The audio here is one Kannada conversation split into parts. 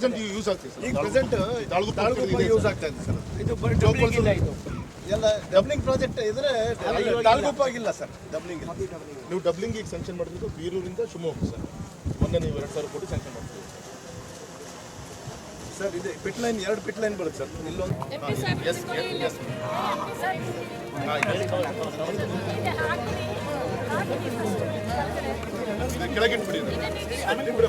ಪ್ರೆಸೆಂಟ್ ಯೂಸ್ ಆಗ್ತಿದೆ ಸರ್. ಈಗ ಪ್ರೆಸೆಂಟ್ ತಾಳ್ಗುಪ್ಪ ಯೂಸ್ ಆಗ್ತಾ ಇದೆ ಸರ್. ಇದು ಡಬಲಿಂಗ್ ಡಬ್ಲಿಂಗ್ ಇಲ್ಲ ಇದು. ಎಲ್ಲ ಡಬ್ಲಿಂಗ್ ಪ್ರಾಜೆಕ್ಟ್ ಇದ್ರೆ ತಾಳ್ಗುಪ್ಪ ಆಗಿಲ್ಲ ಸರ್ ಡಬ್ಲಿಂಗ್ ನೀವು ಡಬ್ಲಿಂಗ್ ಈಗ ಸ್ಯಾಂಕ್ಷನ್ ಮಾಡಿದ್ರು ಬೀರೂರಿಂದ ಶಿವಮೊಗ್ಗ ಸರ್. ಮೊನ್ನೆ ನೀವು ಎರಡು ಸಾವಿರ ಕೋಟಿ ಸ್ಯಾಂಕ್ಷನ್ ಮಾಡ್ತೀವಿ ಸರ್ ಇದೆ. ಪಿಟ್ ಲೈನ್ ಎರಡು ಪಿಟ್ ಲೈನ್ ಬರುತ್ತೆ ಸರ್. ಇಲ್ಲೊಂದು ಎಸ್ ಎಸ್. ಕೆಳಗಿಟ್ಬಿಡಿ. ಇಬ್ರು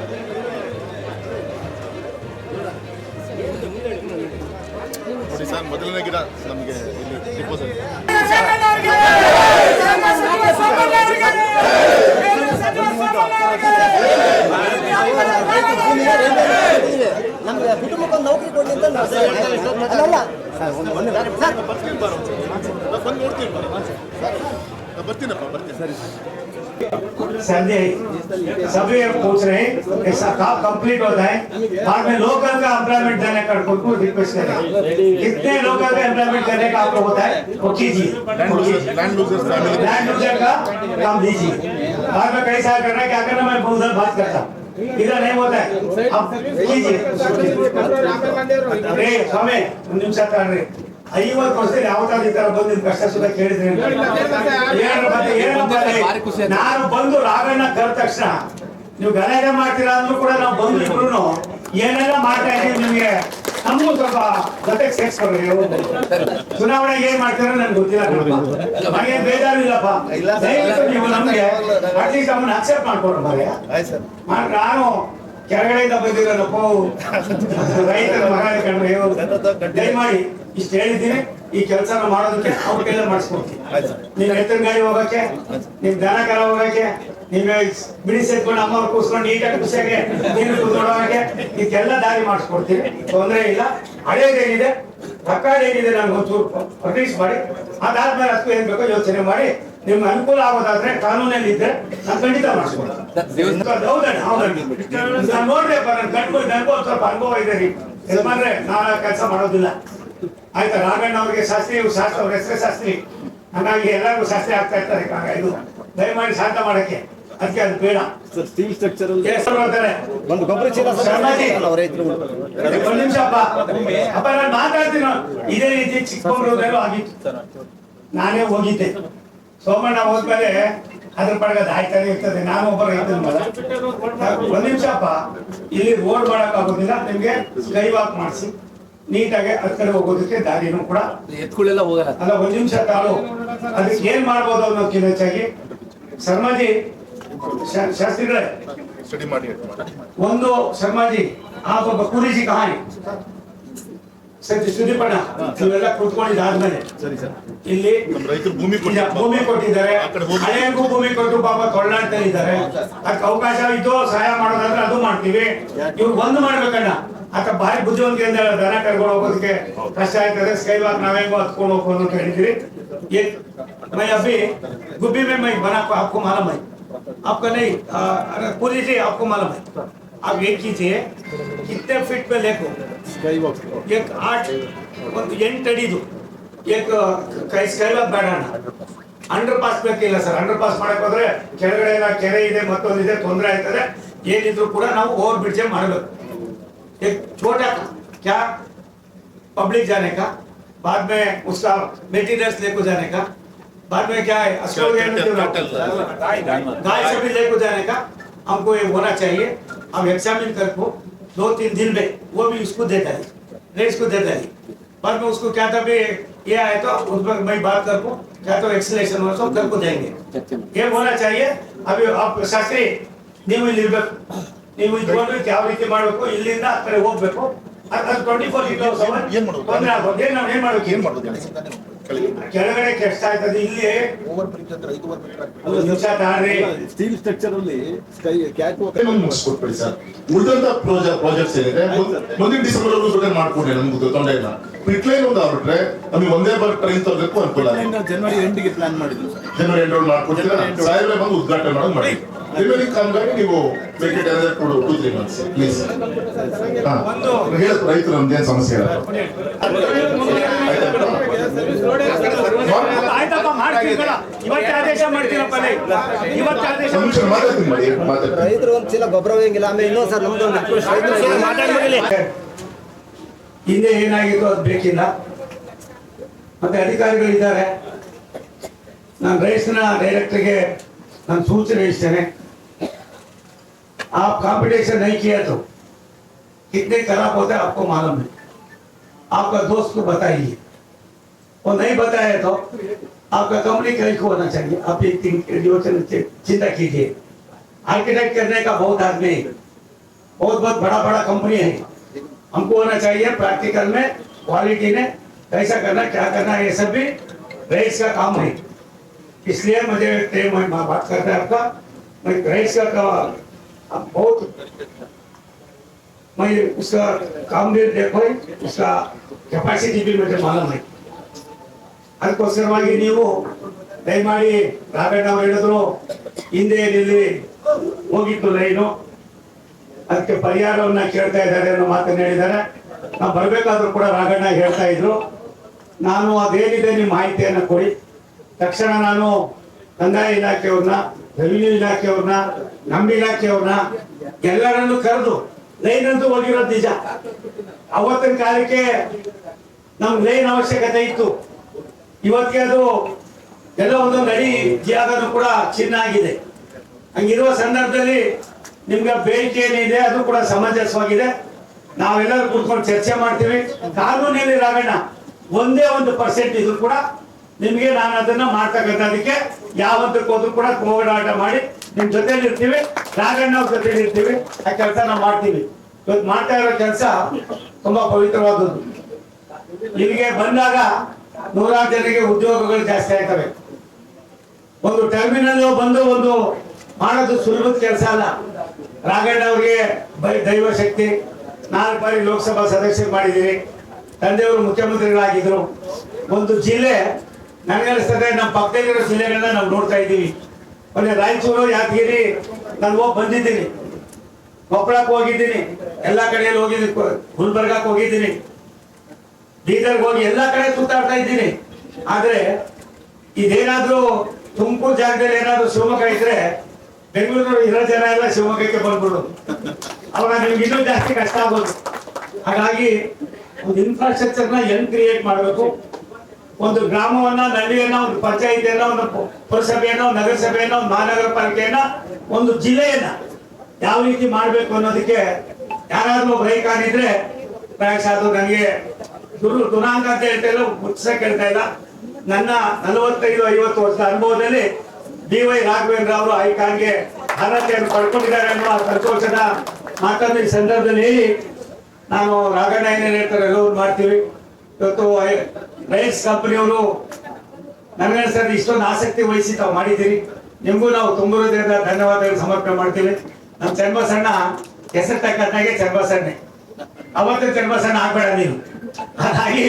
ಸರ್ ಮೊದಲನೇ ಗಿಡ ನಮಗೆ ಇಲ್ಲಿ ಡಿಪೋಸ್ ಆಗಿದೆ ನಮ್ಗೆ ಕುಟುಂಬಕ್ಕೊಂದು ನೌಕರಿ ಕೊಡಿ ಅಂತ ಬರ್ತೀನಪ್ಪ ಬರ್ತೀನಿ ಸರಿ संजय सभी पूछ रहे हैं काम कंप्लीट होता है? बाद में लोकल का एम्प्लॉयमेंट देने का उनको रिक्वेस्ट करें। कितने लोकल का एम्प्लॉयमेंट करने का आपको होता है? वो कीजिए लैंड यूज़र का काम दीजिए। बाद में कई साल करना क्या करना मैं बहुत बात करता इधर नहीं होता है? अब कीजिए। अरे स्वामी निमिषा कर रहे ಐವತ್ತು ವರ್ಷದಲ್ಲಿ ಯಾವತ್ತಾದ್ರು ಈ ತರ ಬಂದು ನಿಮ್ ಕಷ್ಟ ಸುಖ ಕೇಳಿದ್ರೆ ನಾನು ಬಂದು ರಾಘಣ್ಣ ಕರೆದ ತಕ್ಷಣ ನೀವು ಗಲಾಟೆ ಮಾಡ್ತೀರಾ ಅಂದ್ರೂ ಕೂಡ ನಾವು ಬಂದು ಇಬ್ರು ಏನೆಲ್ಲ ಮಾಡ್ತಾ ಇದೀವಿ ನಿಮ್ಗೆ ನಮಗೂ ಸ್ವಲ್ಪ ಜೊತೆಗೆ ನೀವು. ಚುನಾವಣೆಗೆ ಏನ್ ಮಾಡ್ತೀರೋ ನನ್ಗೆ ಗೊತ್ತಿಲ್ಲ ಕಣಪ್ಪ. ಬೇಜಾರು ಇಲ್ಲಪ್ಪ. ದಯವಿಟ್ಟು ನೀವು ನಮ್ಗೆ ಅಟ್ಲೀಸ್ಟ್ ಅವನ್ನ ಅಕ್ಸೆಪ್ಟ್ ಸರ್. ಮಾತ್ರ ನಾನು ಕೆಳಗಡೆಯಿಂದ ಬಂದಿರೋ ರೈತರ ಮಗ ಕಂಡ್ರೆ ದಯಮಾಡಿ ಇಷ್ಟು ಹೇಳಿದ್ದೀನಿ, ಈ ಕೆಲಸನ ಮಾಡೋದಕ್ಕೆ ಅವ್ರ ಮಾಡಿಸ್ಕೊಡ್ತೀನಿ. ನೀನ್ ರೈತರ ಗಾಡಿ ಹೋಗಕ್ಕೆ, ನಿಮ್ ದನ ಕರ ಹೋಗಕ್ಕೆ ನಿಮ್ ಬಿಡಿ ಸೇರ್ಕೊಂಡು ಅಮ್ಮ ಕೂಸ್ಕೊಂಡು ನೀಟಾಗಿ ಖುಷಿಯಾಗಿ ನೀನು ಕುತ್ಕೊಳ್ಳೋಕೆ ಇದಕ್ಕೆಲ್ಲ ದಾರಿ ಮಾಡಿಸ್ಕೊಡ್ತೀನಿ. ತೊಂದರೆ ಇಲ್ಲ. ಹಳೇದೇನಿದೆ? ತಕ್ಕಾಡ್ ಏನಿದೆ ನಾನು ಒಂಚೂರು ಮಾಡಿ ಮಾಡಿ. ಅದಾದ್ಮೇಲೆ ಅದಕ್ಕೂ ಏನ್ ಬೇಕೋ ಯೋಚನೆ ಮಾಡಿ. ನಿಮ್ಗೆ ಅನುಕೂಲ ಆಗೋದಾದ್ರೆ ಕಾನೂನಲ್ಲಿ ಇದ್ರೆ ನಾನು ಖಂಡಿತ ಮಾಡಿಸ್ಕೊಡ್ತೀನಿ. ನೋಡ್ರಿಯಪ್ಪ ನನ್ನ ಸ್ವಲ್ಪ ಅನುಭವ ಇದೆ ರೀ. ಯಜಮಾನ್ರೆ, ನಾನು ಕೆಲಸ ಮಾಡೋದಿಲ್ಲ. ಆಯ್ತಾ ರಾಮಣ್ಣ ಅವ್ರಿಗೆ ಶಾಸ್ತ್ರಿ ಇವ್ರು ಶಾಸ್ತ್ರ ಅವ್ರ ಹೆಸರೇ ಶಾಸ್ತ್ರಿ. ಹಾಗಾಗಿ ಎಲ್ಲರಿಗೂ ಶಾಸ್ತ್ರಿ ಆಗ್ತಾ ಇರ್ತಾರೆ ಇದು. ದಯಮಾಡಿ ಶಾಂತ ಮಾಡಕ್ಕೆ. ಅದಕ್ಕೆ ಅದು ಬೇಡ. ಸ್ಟೀಲ್ ಸ್ಟ್ರಕ್ಚರ್ ಒಂದು ಗೊಬ್ಬರ ಚೀಲ ಒಂದ್ ನಿಮಿಷ ಅಪ್ಪ. ಅಪ್ಪ ನಾನು ಮಾತಾಡ್ತೀನಿ. ಇದೇ ರೀತಿ ಚಿಕ್ಕಮಗಳೂರಲ್ಲೂ ಆಗಿತ್ತು. ನಾನೇ ಹೋಗಿದ್ದೆ. ಸೋಮಣ್ಣ ಹೋದ್ಮೇಲೆ ಅದ್ರ ಪಡಗ ಆಯ್ತಾನೆ ಇರ್ತದೆ. ನಾನು ಒಬ್ಬ ರೈತನ ಮಗ ಒಂದ್ ನಿಮಿಷ ಅಪ್ಪ. ಇಲ್ಲಿ ರೋಡ್ ಮಾಡಕ್ ಆಗೋದಿಲ್ಲ ನಿಮ್ಗೆ ಸ್ಕೈ ವಾಕ್ ಮಾಡಿಸಿ. ನೀಟಾಗಿ ಅದ್ ಕಡೆ ಹೋಗೋದಕ್ಕೆ ದಾರಿನೂ ಕೂಡ ಎತ್ಕೊಳ್ಳೆಲ್ಲ ಹೋಗಲ್ಲ. ಅಲ್ಲ ಒಂದ್ ನಿಮಿಷ ಕಾಲು ಅದಕ್ಕೆ ಏನ್ ಮಾಡ್ಬೋದು ಅನ್ನೋದಕ್ಕಿಂತ ಹೆಚ್ಚಾಗಿ ಶರ್ಮಾಜಿ ಶಾಸ್ತ್ರಿಗಳೇ. ಸ್ಟಡಿ ಮಾಡಿ ಮಾಡಿ. ಒಂದು ಶರ್ಮಾಜಿ ಆ ಒಬ್ಬ ಕುರಿಜಿ ಕಹಾನಿ. ಸರಿ ಸುದೀಪಣ್ಣ ನೀವೆಲ್ಲ ಕೂತ್ಕೊಂಡಿದ್ದಾದ್ಮೇಲೆ. ಸರಿ ಸರ್. ಇಲ್ಲಿ ಭೂಮಿ ಭೂಮಿ ಕೊಟ್ಟಿದ್ದಾರೆ. ಆ ಕಡೆ ಹೋಗಿ. ಭೂಮಿ ಕೊಟ್ಟು ಪಾಪ ಕೊಳ್ಳಾಡ್ತಾ ಇದ್ದಾರೆ. ಅದಕ್ಕೆ ಅವಕಾಶ ಇದ್ದು ಸಹಾಯ ಮಾಡೋದಾದ್ರೆ ಅದು ಮಾಡ್ತೀವಿ. ಇವ್ರು ಒಂದು ಮಾಡ್ಬೇಕಣ್ಣ. ಆತ ಭಾರಿ ಬುದ್ಧಿವಂತಿಕೆಯಿಂದ ದನ ಕರ್ಕೊಂಡು ಹೋಗೋದಕ್ಕೆ ಕಷ್ಟ ಆಯ್ತದೆ ಸ್ಕೈ ವಾಕ್ ನಾವೇಗೋ ಹತ್ಕೊಂಡು ಹೋಗ್ಬೋದು ಅಂತ ಹೇಳಿದ್ರಿ ये मैं अभी गुब्बी में मैं बना आपको मालूम है आपका नहीं आ, अरे पूरी जी आपको मालूम है आप ये कीजिए कितने फीट पे लेको ಸ್ಕೈ ವಾಕ್ एक आठ ಒಂದು ಎಂಟು ಅಡಿದು ಏಕ ಕೈ ಸ್ಕೈಲಾಗ್ ಬೇಡಣ ಅಂಡರ್ ಪಾಸ್ ಬೇಕಿಲ್ಲ ಸರ್ ಅಂಡರ್ ಪಾಸ್ ಮಾಡಕ್ ಹೋದ್ರೆ ಕೆಳಗಡೆ ಎಲ್ಲ ಕೆರೆ ಇದೆ ಮತ್ತೊಂದಿದೆ ತೊಂದರೆ ಆಯ್ತದೆ ಏನಿದ್ರು ಕೂಡ ನಾವು ಓವರ್ ಬ್ರಿಡ್ಜ್ ಮಾಡಬೇಕು एक छोटा था क्या? पब्लिक जाने का बाद में उसका मेटीरियल्स लेको जाने का बाद में क्या है गाय से भी लेको जाने का हमको ये होना चाहिए। हम एग्जामिन करको दो तीन दिन में वो भी उसको दे डाली रेस को दे डाली बाद में उसको क्या था भी ये आए तो उस पर मैं बात कर को क्या तो एक्सलेशन हो सब कर को देंगे ये होना चाहिए। अभी आप शास्त्री नियम निर्भर ನೀವು ಇದ್ಕೊಂಡು ಯಾವ ರೀತಿ ಮಾಡಬೇಕು ಇಲ್ಲಿಂದ ಆ ಕಡೆ ಹೋಗ್ಬೇಕು. ಟ್ವೆಂಟಿ ಫೋರ್ ಇಂಟು ಸೆವೆನ್ ಏನ್ ಮಾಡೋದು? ತೊಂದ್ರೆ ಆಗೋದು. ನಾವು ಏನ್ ಮಾಡ್ಬೇಕು ಏನ್ ಮಾಡೋದು? ಕೆಳಗೆ ಕೆಳಗಡೆ ಕೆಟ್ಟ ಆಗ್ತದೆ ಇಲ್ಲಿ ಓವರ್ ಬ್ರಿಡ್ಜ್ ಅಂದ್ರೆ ಐದು ಮೀಟರ್ ಒಂದು ನಿಮಿಷ ತಾಳ್ರಿ ಸ್ಟೀಲ್ ಸ್ಟ್ರಕ್ಚರ್ ಅಲ್ಲಿ ಸ್ಕೈ ಕ್ಯಾಟ್ ವಾಕ್ ಮುಗಿಸ್ಕೊಟ್ಬಿಡಿ ಸರ್. ಉಳಿದಂತ ಪ್ರಾಜೆಕ್ಟ್ಸ್ ಏನಿದೆ? ಮುಂದ್- ಮುಂದಿನ ಡಿಸೆಂಬರ್ ಅಲ್ಲಿ ಸುಧಾರಣೆ ಮಾಡ್ಕೊಂಡೆ ನಮ್ಗೆ ತೊಂದರೆ ಇಲ್ಲ. ಪಿಟ್ಲೈನ್ ಒಂದು ಆಗ್ಬಿಟ್ರೆ ನಮಗೆ ಒಂದೇ ಬಾರ್ ಟ್ರೈನ್ ತರಬೇಕು ಅನುಕೂಲ ಜನವರಿ ಜನವರಿ ಎಂಟಿಗೆ ಪ್ಲಾನ್ ಮಾಡಿದ್ರು ಸರ್. ಜನವರಿ ಎಂಟು ಮಾಡ್ಕೊಡ್ತೀರಾ? ಸಾಯಿಬ್ರೆ ಬಂದು ಉದ್ಘಾಟನೆ ಮಾಡೋದು ಮಾಡಿ. ರಿಮೈನಿಂಗ್ ಕಾಮಗಾರಿ ನೀವು ವೇಕೆಟ್ ಅಂದ್ರೆ ಕೊಡು ಟೂ ತ್ರೀ ಮಂತ್ಸ್ ಪ್ಲೀಸ್ ಹಾಂ ಹೇಳಕ್ ರೈತರು ನಮ್ದೇನ್ ಸಮಸ್ಯೆ ಇಲ್ಲ. ರೈತರು ಒಂದು ಚೀಲ ಗೊಬ್ಬರ ಹೋಗಿಲ್ಲ ಆಮೇಲೆ ಇನ್ನೊಂದು ಸರ್ ನಮ್ದು ಹಿಂದೆ ಏನಾಗಿತ್ತು ಅದು ಬೇಕಿಲ್ಲ. ಮತ್ತೆ ಅಧಿಕಾರಿಗಳಿದ್ದಾರೆ. ನಾನು ರೈಸ್ನ ಡೈರೆಕ್ಟರ್ಗೆ ನಾನು ಸೂಚನೆ ಇಸ್ತೇನೆ आप कंपटीशन नहीं किया तो कितने खराब होता आपको मालूम है। आपका दोस्त को बताइए। वो नहीं बताया तो आपका कंपनी कहीं को होना चाहिए। आप एक चिंता कीजिए। आर्किटेक्ट करने का बहुत आदमी है। बहुत बहुत बड़ा बड़ा कंपनी है। हमको होना चाहिए प्रैक्टिकल में क्वालिटी में, कैसा करना, क्या करना, ये सब भी रेस का काम है। इसलिए मुझे बात करता है आपका। मैं रेस का अब बहुत मैं उसका काम भी देखो उसका ಕೆಪಾಸಿಟಿ भी मुझे मालूम है ಅದಕ್ಕೋಸ್ಕರವಾಗಿ ನೀವು ದಯಮಾಡಿ ರಾಘಣ್ಣ ಅವ್ರು ಹೇಳಿದ್ರು ಹಿಂದೆ ಇಲ್ಲಿ ಹೋಗಿತ್ತು ಲೈನು ಅದಕ್ಕೆ ಪರಿಹಾರವನ್ನ ಕೇಳ್ತಾ ಇದ್ದಾರೆ ಅನ್ನೋ ಮಾತನ್ನ ಹೇಳಿದ್ದಾರೆ ನಾವು ಬರ್ಬೇಕಾದ್ರೂ ಕೂಡ ರಾಘಣ್ಣ ಹೇಳ್ತಾ ಇದ್ರು ನಾನು ಅದೇನಿದೆ ನಿಮ್ಮ ಮಾಹಿತಿಯನ್ನ ಕೊಡಿ ತಕ್ಷಣ ನಾನು ಕಂದಾಯ ಇಲಾಖೆಯವ್ರನ್ನ ರೆವಿನ್ಯೂ ಇಲಾಖೆಯವ್ರನ್ನ ನಮ್ಮ ಇಲಾಖೆಯವ್ರನ್ನ ಎಲ್ಲರನ್ನು ಕರೆದು ಲೈನ್ ಅಂತೂ ಹೋಗಿರೋದು ನಿಜ. ಅವತ್ತಿನ ಕಾಲಕ್ಕೆ ನಮ್ಗೆ ಲೈನ್ ಅವಶ್ಯಕತೆ ಇತ್ತು. ಇವತ್ತಿಗೆ ಅದು ಎಲ್ಲ ಒಂದು ನಡಿ ಜಾಗನೂ ಕೂಡ ಚಿನ್ನ ಆಗಿದೆ. ಹಂಗಿರುವ ಸಂದರ್ಭದಲ್ಲಿ ನಿಮ್ಗೆ ಬೇಡಿಕೆ ಏನಿದೆ ಅದು ಕೂಡ ಸಮಂಜಸವಾಗಿದೆ. ನಾವೆಲ್ಲರೂ ಕೂತ್ಕೊಂಡು ಚರ್ಚೆ ಮಾಡ್ತೀವಿ. ಕಾನೂನಲ್ಲಿ ರಾವೇಣ ಒಂದೇ ಒಂದು ಪರ್ಸೆಂಟ್ ಇದ್ರು ಕೂಡ ನಿಮ್ಗೆ ನಾನು ಅದನ್ನ ಮಾಡ್ತಕ್ಕಂಥದಕ್ಕೆ ಅದಕ್ಕೆ ಹೋದ್ರು ಕೂಡ ಹೋರಾಟ ಮಾಡಿ ನಿಮ್ ಜೊತೆಲಿ ಇರ್ತೀವಿ. ನಾಗಣ್ಣ ಅವ್ರ ಜೊತೆಲಿ ಇರ್ತೀವಿ. ಆ ಕೆಲಸ ನಾವು ಮಾಡ್ತೀವಿ. ಇವತ್ತು ಮಾಡ್ತಾ ಇರೋ ಕೆಲಸ ತುಂಬಾ ಪವಿತ್ರವಾದದ್ದು. ಇಲ್ಲಿಗೆ ಬಂದಾಗ ನೂರಾರು ಜನರಿಗೆ ಉದ್ಯೋಗಗಳು ಜಾಸ್ತಿ ಆಗ್ತವೆ. ಒಂದು ಟರ್ಮಿನಲ್ ಬಂದು ಒಂದು ಮಾಡೋದು ಸುಲಭದ ಕೆಲಸ ಅಲ್ಲ. ರಾಘಣ್ಣ ಅವ್ರಿಗೆ ಬೈ ದೈವ ಶಕ್ತಿ. ನಾಲ್ಕು ಬಾರಿ ಲೋಕಸಭಾ ಸದಸ್ಯರು ಮಾಡಿದ್ದೀರಿ. ತಂದೆಯವರು ಮುಖ್ಯಮಂತ್ರಿಗಳಾಗಿದ್ರು. ಒಂದು ಜಿಲ್ಲೆ ನನಗನ್ನಿಸ್ತದೆ ನಮ್ಮ ಪಕ್ಕದಲ್ಲಿರೋ ಜಿಲ್ಲೆಗಳನ್ನ ನಾವು ನೋಡ್ತಾ ಇದ್ದೀವಿ. ಅಲ್ಲಿ ರಾಯಚೂರು, ಯಾದಗಿರಿ, ನಾನು ಹೋಗಿ ಬಂದಿದ್ದೀನಿ. ಕೊಪ್ಪಳಕ್ಕೆ ಹೋಗಿದ್ದೀನಿ. ಎಲ್ಲಾ ಕಡೆಯಲ್ಲಿ ಹೋಗಿದ್ದೀನಿ. ಗುಲ್ಬರ್ಗಕ್ಕೆ ಹೋಗಿದ್ದೀನಿ. ಬೀದರ್ಗೆ ಹೋಗಿ ಎಲ್ಲಾ ಕಡೆ ಸುತ್ತಾಡ್ತಾ ಇದ್ದೀನಿ. ಆದ್ರೆ ಇದೇನಾದ್ರೂ ತುಮಕೂರು ಜಾಗದಲ್ಲಿ ಏನಾದರೂ ಶಿವಮೊಗ್ಗ ಇದ್ರೆ ಬೆಂಗಳೂರು ಇರೋ ಜನ ಎಲ್ಲ ಶಿವಮೊಗ್ಗಕ್ಕೆ ಬಂದ್ಬಿಡು. ಅವಾಗ ನಿಮ್ಗೆ ಇನ್ನೂ ಜಾಸ್ತಿ ಕಷ್ಟ ಆಗೋದು. ಹಾಗಾಗಿ ಒಂದು ಇನ್ಫ್ರಾಸ್ಟ್ರಕ್ಚರ್ನ ಹೆಂಗ್ ಕ್ರಿಯೇಟ್ ಮಾಡಬೇಕು. ಒಂದು ಗ್ರಾಮವನ್ನ, ನಲ್ಲಿಯನ್ನ, ಒಂದು ಪಂಚಾಯಿತಿಯನ್ನ, ಒಂದು ಪುರಸಭೆಯನ್ನ, ಒಂದು ನಗರಸಭೆಯನ್ನ, ಒಂದು ಮಹಾನಗರ ಪಾಲಿಕೆಯನ್ನ, ಒಂದು ಜಿಲ್ಲೆಯನ್ನ ಯಾವ ರೀತಿ ಮಾಡಬೇಕು ಅನ್ನೋದಕ್ಕೆ ಯಾರಾದ್ರೂ ಒಬ್ಬ ರೈಕಾನಿದ್ರೆ ಪ್ರಾಯಶಃ ಅದು ನನಗೆ ದುರು, ದುರಾಂಕ ಅಂತ ಹೇಳ್ತಾ ಇಲ್ಲ ಮುಚ್ಚ ಹೇಳ್ತಾ ಇಲ್ಲ. ನನ್ನ ನಲವತ್ತೈದು, ಐವತ್ತು ವರ್ಷದ ಅನುಭವದಲ್ಲಿ ಡಿ ವೈ ರಾಘವೇಂದ್ರ ಅವರು ಐಕಾನ್ಗೆ ಅರ್ಹತೆಯನ್ನು ಪಡ್ಕೊಂಡಿದ್ದಾರೆ ಅನ್ನುವ ಸಂತೋಷದ ಮಾತನ್ನು ಈ ಸಂದರ್ಭದಲ್ಲಿ ನಾನು ರಾಘಣ್ಣ ಏನೇನು ಹೇಳ್ತಾರೆ ಎಲ್ಲವೂ ಮಾಡ್ತೀವಿ. ಇವತ್ತು ರೈಸ್ ಕಂಪನಿಯವರು ಸರ್ ಇಷ್ಟೊಂದು ಆಸಕ್ತಿ ವಹಿಸಿ ತಾವು ಮಾಡಿದ್ದೀರಿ. ನಿಮಗೂ ನಾವು ತುಂಬಿರೋದ್ರಿಂದ ಧನ್ಯವಾದಗಳು ಸಮರ್ಪಣೆ ಮಾಡ್ತೀವಿ ನಮ್ಮ ಚನ್ನಬಸಣ್ಣ ಹೆಸರು ತಕ್ಕಂತಾಗೆ ಚನ್ನಬಸಣ್ಣ ಅವತ್ತು ಸಣ್ಣ ಆಗ್ಬೇಡ ನೀನು. ಹಾಗಾಗಿ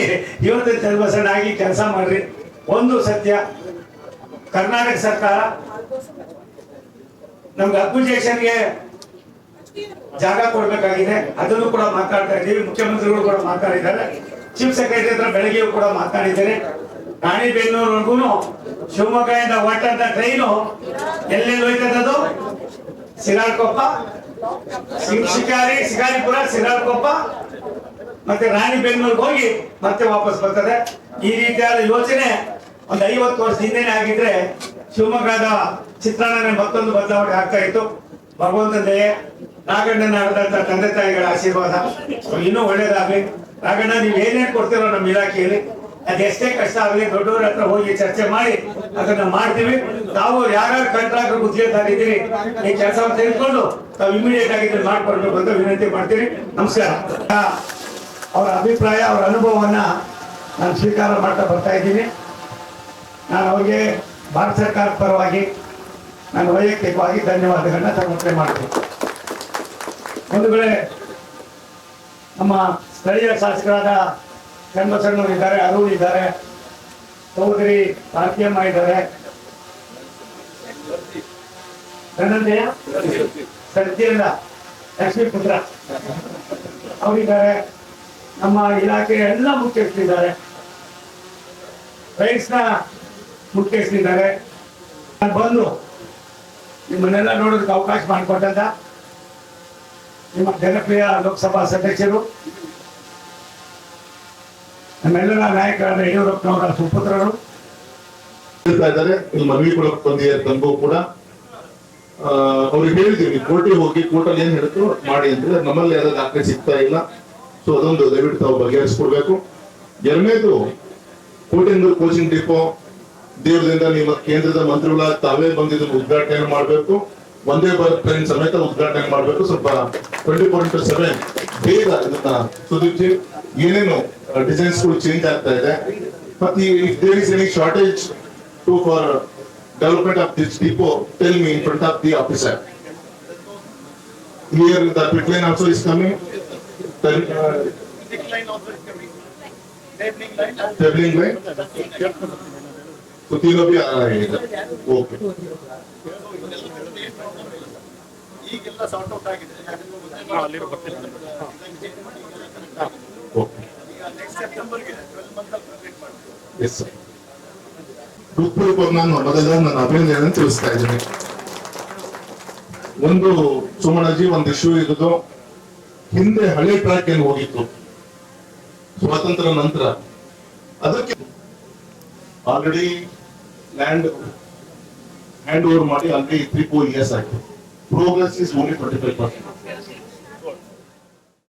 ಇವತ್ತು ಚನ್ನಬಸಣ್ಣ ಆಗಿ ಕೆಲಸ ಮಾಡ್ರಿ. ಒಂದು ಸತ್ಯ, ಕರ್ನಾಟಕ ಸರ್ಕಾರ ನಮ್ಗೆ ಅಕ್ವಿಜೇಷನ್ಗೆ ಜಾಗ ಕೊಡ್ಬೇಕಾಗಿದೆ. ಅದನ್ನು ಕೂಡ ಮಾತಾಡ್ತಾ ಇದ್ದೀವಿ. ಮುಖ್ಯಮಂತ್ರಿಗಳು ಕೂಡ ಮಾತಾಡಿದ್ದಾರೆ. ಚೀಫ್ ಸೆಕ್ರೆಟರಿ ಹತ್ರ ಬೆಳಗ್ಗೆಯೂ ಕೂಡ ಮಾತಾಡಿದ್ದೇನೆ. ರಾಣಿಬೆನ್ನೂರ್ವರೆಗೂ ಶಿವಮೊಗ್ಗದಿಂದ ಹೊರಟಂತ ಟ್ರೈನು ಎಲ್ಲೆಲ್ಲಿ ಹೋಯ್ತದ್ದು ಸಿರಾಳ್ಕೊಪ್ಪ ಶಿಕಾರಿ ಶಿಕಾರಿಪುರ ಸಿರಾಳ್ಕೊಪ್ಪ, ಮತ್ತೆ ರಾಣಿಬೆನ್ನೂರ್ಗೆ ಹೋಗಿ ಮತ್ತೆ ವಾಪಸ್ ಬರ್ತದೆ. ಈ ರೀತಿಯಾದ ಯೋಚನೆ ಒಂದು ಐವತ್ತು ವರ್ಷ ಹಿಂದೆನೆ ಆಗಿದ್ರೆ ಶಿವಮೊಗ್ಗದ ಚಿತ್ರಣನೇ ಮತ್ತೊಂದು ಬದಲಾವಣೆ ಆಗ್ತಾ ಇತ್ತು. ಭಗವಂತನ ದಯೆ ನಾಗಣ್ಣನ ತಂದೆ ತಾಯಿಗಳ ಆಶೀರ್ವಾದ. ಇನ್ನೂ ಒಳ್ಳೇದಾಗ್ಲಿ. ನಾಗಣ್ಣ ನೀವ್ ಏನೇನ್ ಕೊಡ್ತೀರೋ ನಮ್ಮ ಇಲಾಖೆಯಲ್ಲಿ ಅದೆಷ್ಟೇ ಕಷ್ಟ ಆಗಲಿ, ದೊಡ್ಡವ್ರ ಹತ್ರ ಹೋಗಿ ಚರ್ಚೆ ಮಾಡಿ ಅದನ್ನ ಮಾಡ್ತೀವಿ. ತಾವು ಯಾರ್ಯಾರು ಕಂಟ್ರಾಕ್ಟರ್ ಗುತ್ತಿಗೆದಾರಿದ್ದೀರಿ ಈ ಕೆಲಸವನ್ನು ತೆಗೆದುಕೊಂಡು ತಾವು ಇಮಿಡಿಯೇಟ್ ಆಗಿ ಇದನ್ನ ಮಾಡ್ಕೊಡ್ಬೇಕು ಅಂತ ವಿನಂತಿ ಮಾಡ್ತೀರಿ ನಮಸ್ಕಾರ. ಅವರ ಅಭಿಪ್ರಾಯ, ಅವರ ಅನುಭವವನ್ನ ನಾನು ಸ್ವೀಕಾರ ಮಾಡ್ತಾ ಬರ್ತಾ ಇದ್ದೀನಿ. ನಾನು ಅವರಿಗೆ ಭಾರತ ಸರ್ಕಾರದ ಪರವಾಗಿ, ನಾನು ವೈಯಕ್ತಿಕವಾಗಿ ಧನ್ಯವಾದಗಳನ್ನ ಸಮರ್ಪಣೆ ಮಾಡ್ತೀನಿ. ಒಂದು ವೇಳೆ ನಮ್ಮ ಸ್ಥಳೀಯ ಶಾಸಕರಾದ ಚನ್ನಬಸಣ್ಣವರು ಇದ್ದಾರೆ, ಅರುಣ್ ಇದ್ದಾರೆ, ಚೌಧರಿ ಭಾರತೀಯಮ್ಮ ಇದ್ದಾರೆ. ಧನಂಜಯ, ಸತ್ಯೇಂದ್ರ ಲಕ್ಷ್ಮೀ ಪುತ್ರ ಅವರಿದ್ದಾರೆ ನಮ್ಮ ಇಲಾಖೆಯ ಎಲ್ಲ ಮುಖ್ಯಸ್ಥರಿದ್ದಾರೆ. ರೈಟ್ಸ್ನ ಮುಖ್ಯಸ್ಥರಿದ್ದಾರೆ. ಬಂದು ನಿಮ್ಮನ್ನೆಲ್ಲ ನೋಡೋದಕ್ಕೆ ಅವಕಾಶ ಮಾಡಿಕೊಟ್ಟಂತ ನಿಮ್ಮ ಜನಪ್ರಿಯ ಲೋಕಸಭಾ ಸದಸ್ಯರು ನಮ್ಮೆಲ್ಲರ ನಾಯಕರಾದ ಯಡಿಯೂರಪ್ಪನವರ ಸುಪುತ್ರರು. ಇದ್ದಾರೆ, ಇಲ್ಲಿ ಮನವಿ ಕೂಡ ತನಗೂ ಕೂಡ. ಅವ್ರಿಗೆ ಹೇಳಿದ್ದೀವಿ ಕೋರ್ಟಿಗೆ ಹೋಗಿ ಕೋರ್ಟಲ್ಲಿ ಏನ್ ಹೇಳ್ತು ಮಾಡಿ ಅಂದ್ರೆ ನಮ್ಮಲ್ಲಿ ಯಾವ್ದು ದಾಖಲೆ ಸಿಗ್ತಾ ಇಲ್ಲ. ಸೊ ಅದೊಂದು ದಯವಿಟ್ಟು ತಾವು ಬಗೆಹರಿಸ್ಕೊಡ್ಬೇಕು. ಎರಡನೇದು ಕೋಟಿಂದು ಕೋಚಿಂಗ್ ಡಿಪೋ ದೇವರಿಂದ ನಿಮ್ಮ ಕೇಂದ್ರದ ಮಂತ್ರಿಗಳ ತಾವೇ ಬಂದಿದ್ದು ಉದ್ಘಾಟನೆ ಮಾಡಬೇಕು. ಒಂದೇ ಟ್ರೈನ್ ಸಮೇತ ಉದ್ಘಾಟನೆ ಮಾಡಬೇಕು ಸ್ವಲ್ಪ ಟ್ವೆಂಟಿ ಫೋರ್ ಇಂಟು ಸೆವೆನ್ ಬೇಗ ಇದನ್ನ ಸುದೀಪ್ಜಿ ಏನೇನು ಡಿಸೈನ್ಸ್ ಚೇಂಜ್ ಆಗ್ತಾ ಇದೆ ಮತ್ತೆ if there is any shortage to for development this depot, tell me in the officer. Here the pit line also is coming. Then, okay yes sir ನಾನು ಮೊದಲ ನನ್ನ ಅಭಿನಂದನೆ ತಿಳಿಸ್ತಾ ಇದ್ದೀನಿ. ಒಂದು ಸುಮಣಜಿ ಒಂದು ಇಶ್ಯೂ ಇರೋದು ಹಿಂದೆ ಹಳೆ ಟ್ರ್ಯಾಕ್ ಏನು ಹೋಗಿತ್ತು ಸ್ವಾತಂತ್ರ್ಯ ನಂತರ. ಅದಕ್ಕೆ ಆಲ್ರೆಡಿ ಲ್ಯಾಂಡ್ ಹ್ಯಾಂಡ್ ಓವರ್ ಮಾಡಿ ಆಲ್ರೆಡಿ ತ್ರೀ ಫೋರ್ ಇಯರ್ಸ್ ಆಯ್ತು progress is only twenty five percent